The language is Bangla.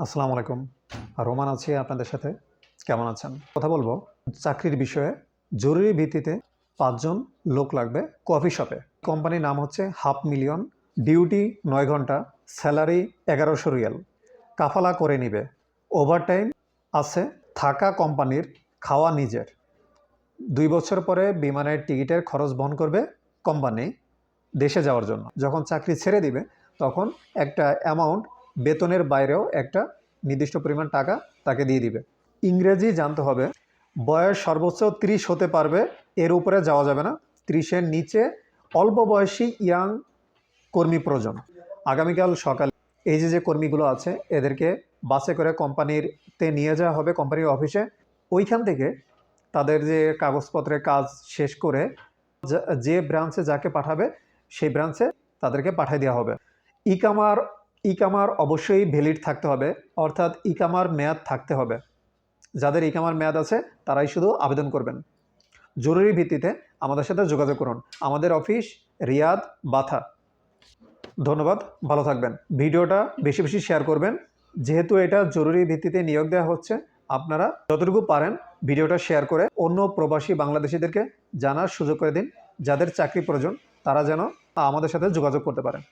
আসসালামু আলাইকুম। রোমান আছি আপনাদের সাথে। কেমন আছেন? কথা বলব চাকরির বিষয়ে। জরুরি ভিত্তিতে পাঁচজন লোক লাগবে কফি শপে। কোম্পানির নাম হচ্ছে হাফ মিলিয়ন। ডিউটি নয় ঘণ্টা। স্যালারি এগারোশো রিয়াল। কাফালা করে নিবে। ওভারটাইম আছে থাকা কোম্পানির, খাওয়া নিজের। দুই বছর পরে বিমানের টিকিটের খরচ বহন করবে কোম্পানি দেশে যাওয়ার জন্য। যখন চাকরি ছেড়ে দিবে, তখন একটা অ্যামাউন্ট বেতনের বাইরেও একটা নির্দিষ্ট পরিমাণ টাকা তাকে দিয়ে দিবে। ইংরেজি জানতে হবে, বয়স সর্বোচ্চ ত্রিশ হতে পারবে, এর উপরে যাওয়া যাবে না। ত্রিশের নিচে অল্প বয়সী ইয়াং কর্মী প্রয়োজন। আগামীকাল সকালে এই যে যে কর্মীগুলো আছে, এদেরকে বাসে করে কোম্পানিরতে নিয়ে যাওয়া হবে, কোম্পানির অফিসে। ওইখান থেকে তাদের যে কাগজপত্রের কাজ শেষ করে যে ব্রাঞ্চে যাকে পাঠাবে, সেই ব্রাঞ্চে তাদেরকে পাঠিয়ে দেওয়া হবে। ইকামার ইকামার অবশ্যই ভ্যালিড থাকতে হবে, অর্থাৎ ইকামার মেয়াদ থাকতে হবে। যাদের ইকামার মেয়াদ আছে, তারাই শুধু আবেদন করবেন। জরুরি ভিত্তিতে আমাদের সাথে যোগাযোগ করুন। আমাদের অফিস রিয়াদ বাথা। ধন্যবাদ, ভালো থাকবেন। ভিডিওটা বেশি বেশি শেয়ার করবেন। যেহেতু এটা জরুরি ভিত্তিতে নিয়োগ দেওয়া হচ্ছে, আপনারা যতটুকু পারেন ভিডিওটা শেয়ার করে অন্য প্রবাসী বাংলাদেশিদেরকে জানার সুযোগ করে দিন। যাদের চাকরি প্রয়োজন, তারা যেন আমাদের সাথে যোগাযোগ করতে পারেন।